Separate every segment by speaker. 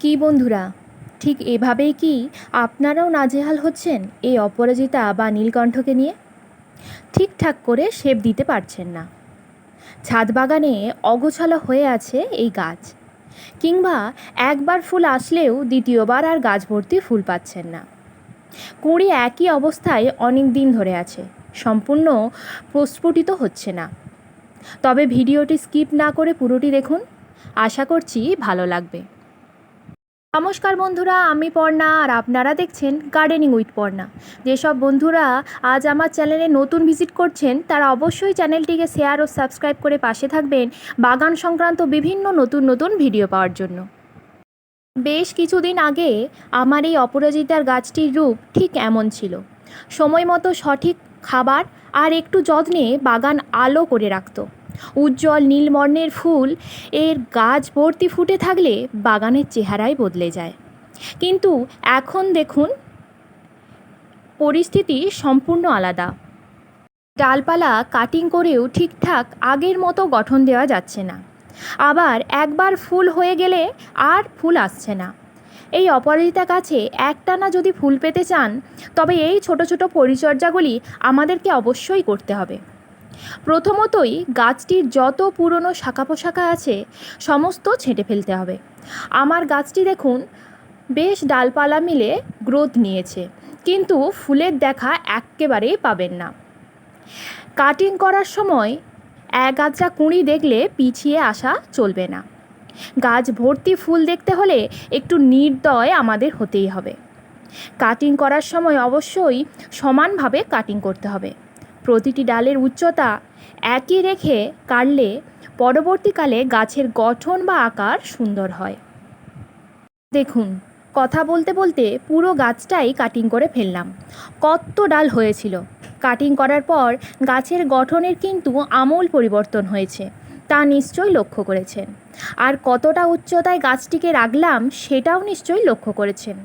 Speaker 1: কি বন্ধুরা? ঠিক এভাবেই কি আপনারাও নাজেহাল হচ্ছেন এই অপরাজিতা বা নীলকণ্ঠকে নিয়ে? ঠিকঠাক করে শেপ দিতে পারছেন না। ছাদ বাগানে অগোছালো হয়ে আছে এই গাছ। কিংবা একবার ফুল আসলেও দ্বিতীয়বার আর গাছ ভর্তি ফুল পাচ্ছেন না। কুঁড়ি একই অবস্থায় অনেক দিন ধরে আছে, সম্পূর্ণ প্রস্ফুটিত হচ্ছে না। তবে ভিডিওটি স্কিপ না করে পুরোটি দেখুন। আশা করছি ভালো লাগবে। নমস্কার বন্ধুরা, আমি পর্ণা আর আপনারা দেখছেন গার্ডেনিং উইথ পর্ণা। যেসব বন্ধুরা আজ আমার চ্যানেলে নতুন ভিজিট করছেন, তারা অবশ্যই চ্যানেলটিকে শেয়ার ও সাবস্ক্রাইব করে পাশে থাকবেন বাগান সংক্রান্ত বিভিন্ন নতুন নতুন ভিডিও পাওয়ার জন্য। বেশ কিছুদিন আগে আমার এই অপরাজিতার গাছটির রূপ ঠিক এমন ছিল। সময় মতো সঠিক খাবার আর একটু যত্নে বাগান আলো করে রাখতো। উজ্জ্বল নীলবর্ণের ফুল, এর গাছ ভর্তি ফুটে থাকলে বাগানের চেহারাই বদলে যায়। কিন্তু এখন দেখুন, পরিস্থিতি সম্পূর্ণ আলাদা। ডালপালা কাটিং করেও ঠিকঠাক আগের মতো গঠন দেওয়া যাচ্ছে না। আবার একবার ফুল হয়ে গেলে আর ফুল আসছে না। এই অপরাজিতা গাছে একটানা যদি ফুল পেতে চান, তবে এই ছোট ছোট পরিচর্যাগুলি আমাদেরকে অবশ্যই করতে হবে। প্রথমতই গাছটির যত পুরনো শাখা পোশাখা আছে, সমস্ত ছেঁটে ফেলতে হবে। আমার গাছটি দেখুন, বেশ ডালপালা মিলে গ্রোথ নিয়েছে, কিন্তু ফুলের দেখা একেবারেই পাবেন না। কাটিং করার সময় এক আধটা কুঁড়ি দেখলে পিছিয়ে আসা চলবে না। গাছ ভর্তি ফুল দেখতে হলে একটু নির্দয় আমাদের হতেই হবে। কাটিং করার সময় অবশ্যই সমানভাবে কাটিং করতে হবে। প্রতিটি ডালের উচ্চতা একই রেখে কাটলে পরবর্তীকালে গাছের গঠন বা আকার সুন্দর হয়। দেখুন, কথা বলতে বলতে পুরো গাছটাই কাটিং করে ফেললাম। কত ডাল হয়েছিল। কাটিং করার পর গাছের গঠনের কিন্তু আমূল পরিবর্তন হয়েছে, তা নিশ্চয়ই লক্ষ্য করেছেন। আর কতটা উচ্চতায় গাছটিকে রাখলাম সেটাও নিশ্চয়ই লক্ষ্য করেছেন।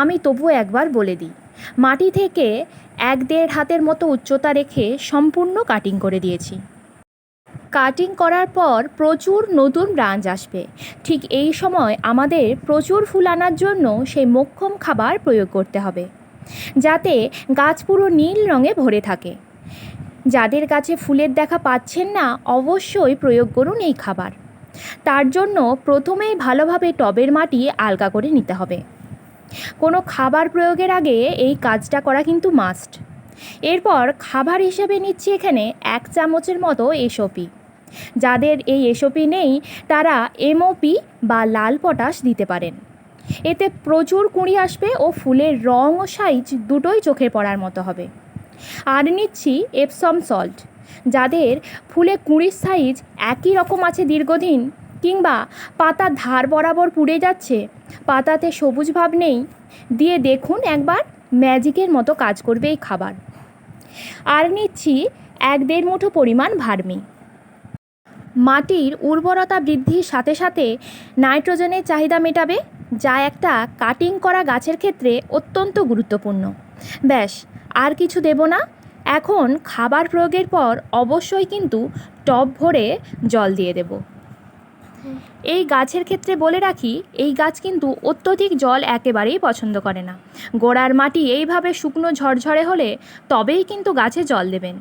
Speaker 1: আমি তবুও একবার বলে দিই মাটি থেকে এক দেড় হাতের মতো উচ্চতা রেখে সম্পূর্ণ কাটিং করে দিয়েছি। কাটিং করার পর প্রচুর নতুন ব্রাঞ্চ আসবে। ঠিক এই সময় আমাদের প্রচুর ফুল আনার জন্য সেই মোক্ষম খাবার প্রয়োগ করতে হবে। যাতে গাছ পুরো নীল রঙে ভরে থাকে। যাদের গাছে ফুলের দেখা পাচ্ছেন না, অবশ্যই প্রয়োগ করুন এই খাবার। তার জন্য প্রথমেই ভালোভাবে টবের মাটি আলগা করে নিতে হবে। কোনো খাবার প্রয়োগের আগে এই কাজটা করা কিন্তু মাস্ট এরপর খাবার হিসেবে নিচ্ছি এখানে এক চামচের মতো এসওপি। যাদের এই এসওপি নেই, তারা এমওপি বা লাল পটাশ দিতে পারেন। এতে প্রচুর কুঁড়ি আসবে ও ফুলের রং ও সাইজ দুটোই চোখে পড়ার মতো হবে। আর নিচ্ছি এপসম সল্ট যাদের ফুলে কুঁড়ির সাইজ একই রকম আছে দীর্ঘদিন কিংবা পাতা ধার বরাবর পুড়ে যাচ্ছে পাতাতে সবুজ ভাব নেই। দিয়ে দেখুন একবার ম্যাজিকের মতো কাজ করবে এই খাবার। আর নিচ্ছি এক দেড় মুঠো পরিমাণ ভার্মি। মাটির উর্বরতা বৃদ্ধির সাথে সাথে নাইট্রোজেনের চাহিদা মেটাবে, যা একটা কাটিং করা গাছের ক্ষেত্রে অত্যন্ত গুরুত্বপূর্ণ। ব্যাস, আর কিছু দেব না। এখন খাবার প্রয়োগের পর অবশ্যই কিন্তু টব ভরে জল দিয়ে দেব। এই গাছের ক্ষেত্রে বলে রাখি, এই গাছ কিন্তু অত্যধিক জল একেবারেই পছন্দ করে না। গোড়ার মাটি এইভাবে শুকনো ঝরঝরে হলে তবেই কিন্তু গাছে জল দেবেন।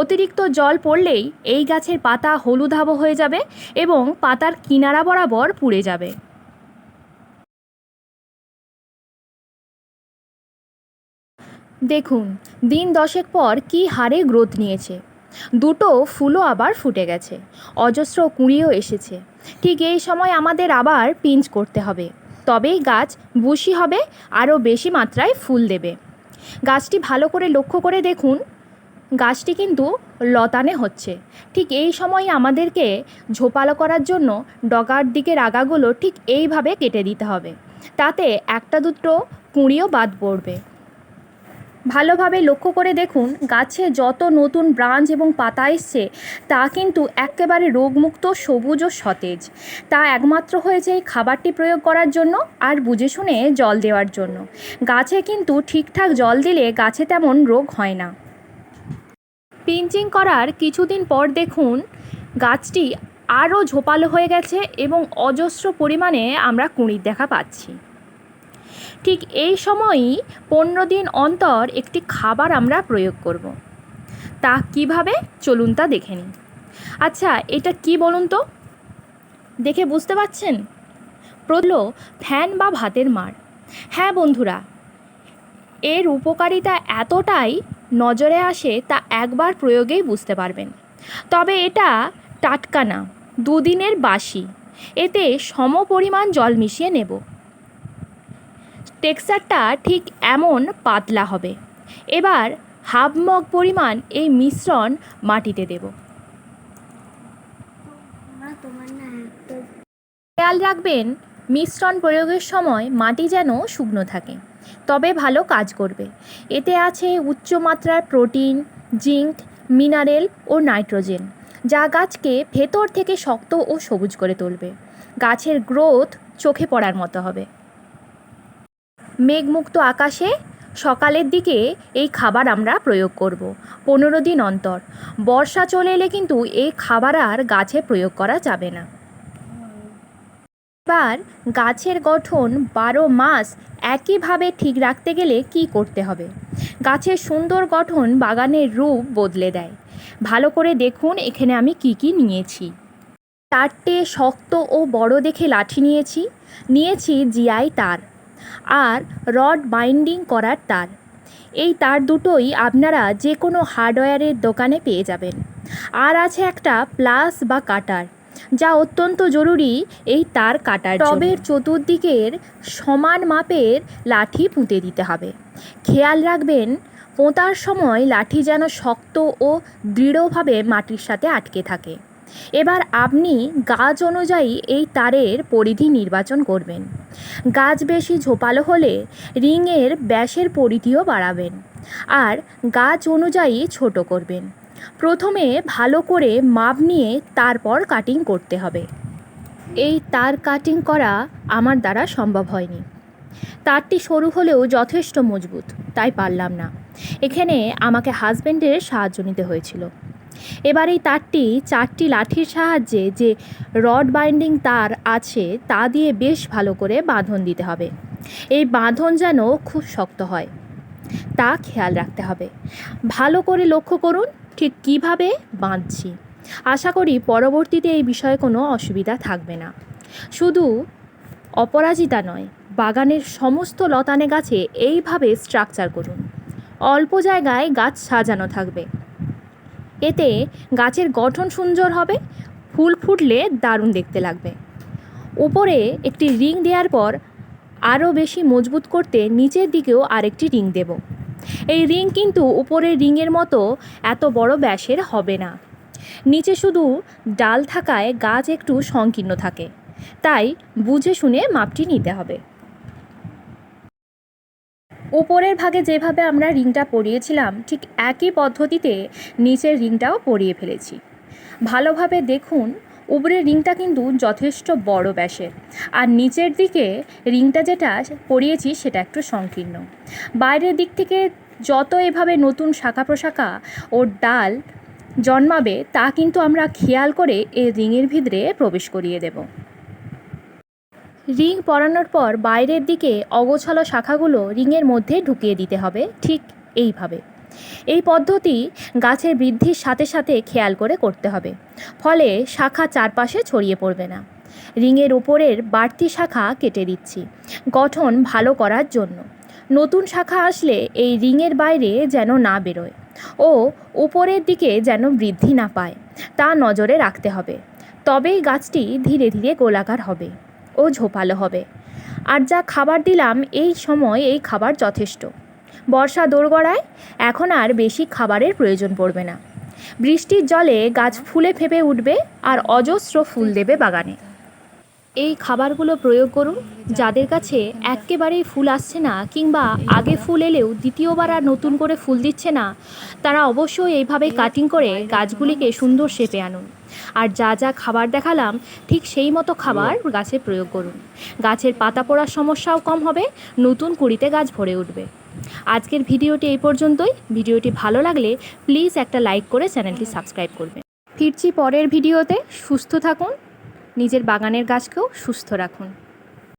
Speaker 1: অতিরিক্ত জল পড়লেই এই গাছের পাতা হলুদাভ হয়ে যাবে এবং পাতার কিনারা বরাবর পুড়ে যাবে। দেখুন, দিন দশেক পর কি হারে গ্রোথ নিয়েছে। দুটো ফুলও আবার ফুটে গেছে। অজস্র কুঁড়িও এসেছে। ঠিক এই সময় আমাদের আবার পিঞ্চ করতে হবে। তবেই গাছ বুশি হবে, আরও বেশি মাত্রায় ফুল দেবে। গাছটি ভালো করে লক্ষ্য করে দেখুন, গাছটি কিন্তু লতানে হচ্ছে। ঠিক এই সময় আমাদেরকে ঝোপালো করার জন্য ডগার দিকের আগাগুলো ঠিক এইভাবে কেটে দিতে হবে। তাতে একটা দুটো কুঁড়িও বাদ পড়বে। ভালোভাবে লক্ষ্য করে দেখুন, গাছে যত নতুন ব্রাঞ্চ এবং পাতা এসছে, তা কিন্তু একেবারে রোগমুক্ত, সবুজ ও সতেজ। তা একমাত্র হয়েছে এই খাবারটি প্রয়োগ করার জন্য আর বুঝে শুনে জল দেওয়ার জন্য। গাছে কিন্তু ঠিকঠাক জল দিলে গাছে তেমন রোগ হয় না। পিঞ্চিং করার কিছুদিন পর দেখুন, গাছটি আরও ঝোপালো হয়ে গেছে এবং অজস্র পরিমাণে আমরা কুঁড়ির দেখা পাচ্ছি। ঠিক এই সময়ই পনেরো দিন অন্তর একটি খাবার আমরা প্রয়োগ করব। তা কীভাবে? চলুন তা দেখে নিই। আচ্ছা এটা কি বলুন তো? দেখে বুঝতে পারছেন? প্রলো ফ্যান বা ভাতের মার। হ্যাঁ বন্ধুরা, এর উপকারিতা এতটাই নজরে আসে তা একবার প্রয়োগেই বুঝতে পারবেন। তবে এটা টাটকা না, দুদিনের বাসি। এতে সম পরিমাণ জল মিশিয়ে নেব। টেক্সচারটা ঠিক এমন পাতলা হবে। এবার হাফ মগ পরিমাণ এই মিশ্রণ মাটিতে দেব। খেয়াল রাখবেন, মিশ্রণ প্রয়োগের সময় মাটি যেন শুকনো থাকে, তবে ভালো কাজ করবে। এতে আছে উচ্চমাত্রার প্রোটিন, জিঙ্ক, মিনারেল ও নাইট্রোজেন, যা গাছকে ভেতর থেকে শক্ত ও সবুজ করে তুলবে। গাছের গ্রোথ চোখে পড়ার মতো হবে। মেঘমুক্ত আকাশে সকালের দিকে এই খাবার আমরা প্রয়োগ করব, পনেরো দিন অন্তর। বর্ষা চলে এলে কিন্তু এই খাবার আর গাছে প্রয়োগ করা যাবে না। এবার গাছের গঠন বারো মাস একইভাবে ঠিক রাখতে গেলে কি করতে হবে? গাছের সুন্দর গঠন বাগানের রূপ বদলে দেয়। ভালো করে দেখুন, এখানে আমি কি কি নিয়েছি। চারটে শক্ত ও বড় দেখে লাঠি নিয়েছি। নিয়েছি জিআই তার। আর রড বাইন্ডিং করার তার। এই তার দুটোই আপনারা যে কোনো হার্ডওয়্যারের দোকানে পেয়ে যাবেন। আর আছে একটা প্লাস বা কাটার, যা অত্যন্ত জরুরি এই তার কাটার টবের চতুর্দিকের সমান মাপের লাঠি পুঁতে দিতে হবে। খেয়াল রাখবেন, পোঁতার সময় লাঠি যেন শক্ত ও দৃঢ়ভাবে মাটির সাথে আটকে থাকে। এবার আপনি গাছ অনুযায়ী এই তারের পরিধি নির্বাচন করবেন। গাছ বেশি ঝোপালো হলে রিংয়ের ব্যাসের পরিধিও বাড়াবেন আর গাছ অনুযায়ী ছোট করবেন। প্রথমে ভালো করে মাপ নিয়ে তারপর কাটিং করতে হবে। এই তার কাটিং করা আমার দ্বারা সম্ভব হয়নি। তারটি সরু হলেও যথেষ্ট মজবুত, তাই পারলাম না। এখানে আমাকে হাজব্যান্ডের সাহায্য নিতে হয়েছিল। এবার এই তারটি চারটি লাঠির সাহায্যে যে রড বাইন্ডিং তার আছে, তা দিয়ে বেশ ভালো করে বাঁধন দিতে হবে। এই বাঁধন যেন খুব শক্ত হয়, তা খেয়াল রাখতে হবে। ভালো করে লক্ষ্য করুন, ঠিক কীভাবে বাঁধছি। আশা করি পরবর্তীতে এই বিষয়ে কোনো অসুবিধা থাকবে না। শুধু অপরাজিতা নয়, বাগানের সমস্ত লতানে গাছে এইভাবে স্ট্রাকচার করুন। অল্প জায়গায় গাছ সাজানো থাকবে। এতে গাছের গঠন সুন্দর হবে, ফুল ফুটলে দারুণ দেখতে লাগবে। উপরে একটি রিং দেওয়ার পর আরও বেশি মজবুত করতে নিচের দিকেও আরেকটি রিং দেব। এই রিং কিন্তু উপরের রিংয়ের মতো এত বড় ব্যাসের হবে না। নিচে শুধু ডাল থাকায় গাছ একটু সংকীর্ণ থাকে, তাই বুঝে শুনে মাপটি নিতে হবে। উপরের ভাগে যেভাবে আমরা রিংটা পরিয়েছিলাম, ঠিক একই পদ্ধতিতে নিচের রিংটাও পরিয়ে ফেলেছি। ভালোভাবে দেখুন, উপরের রিংটা কিন্তু যথেষ্ট বড় ব্যাসের। আর নিচের দিকে রিংটা যেটা পরিয়েছি সেটা একটু সংকীর্ণ। বাইরের দিক থেকে যত এভাবে নতুন শাখা প্রশাখা ও ডাল জন্মাবে, তা কিন্তু আমরা খেয়াল করে এই রিংয়ের ভিতরে প্রবেশ করিয়ে দেব। রিং পরানোর পর বাইরের দিকে অগোছালো শাখাগুলো রিংয়ের মধ্যে ঢুকিয়ে দিতে হবে, ঠিক এইভাবে। এই পদ্ধতি গাছের বৃদ্ধির সাথে সাথে খেয়াল করে করতে হবে, ফলে শাখা চারপাশে ছড়িয়ে পড়বে না। রিংয়ের ওপরের বাড়তি শাখা কেটে দিচ্ছি, গঠন ভালো করার জন্য। নতুন শাখা আসলে এই রিংয়ের বাইরে যেন না বেরোয় ও উপরের দিকে যেন বৃদ্ধি না পায়, তা নজরে রাখতে হবে। তবেই গাছটি ধীরে ধীরে গোলাকার হবে। ও ঝোপালো হবে। আর যা খাবার দিলাম, এই সময় এই খাবার যথেষ্ট। বর্ষা দোরগড়ায় এখন আর বেশি খাবারের প্রয়োজন পড়বে না। বৃষ্টির জলে গাছ ফুলে ফেপে উঠবে আর অজস্র ফুল দেবে বাগানে। এই খাবারগুলো প্রয়োগ করুন, যাদের কাছে একেবারেই ফুল আসছে না কিংবা আগে ফুল এলেও দ্বিতীয়বার আর নতুন করে ফুল দিচ্ছে না, তারা অবশ্যই এইভাবে কাটিং করে গাছগুলিকে সুন্দর শেপে আনুন। আর যা যা খাবার দেখালাম ঠিক সেই মতো খাবার গাছে প্রয়োগ করুন। গাছের পাতা পড়ার সমস্যাও কম হবে নতুন কুড়িতে গাছ ভরে উঠবে। আজকের ভিডিওটি এই পর্যন্তই। ভিডিওটি ভালো লাগলে প্লিজ একটা লাইক করে চ্যানেলটি সাবস্ক্রাইব করবেন ফিরছি পরের ভিডিওতে। সুস্থ থাকুন। নিজের বাগানের গাছকেও সুস্থ রাখুন।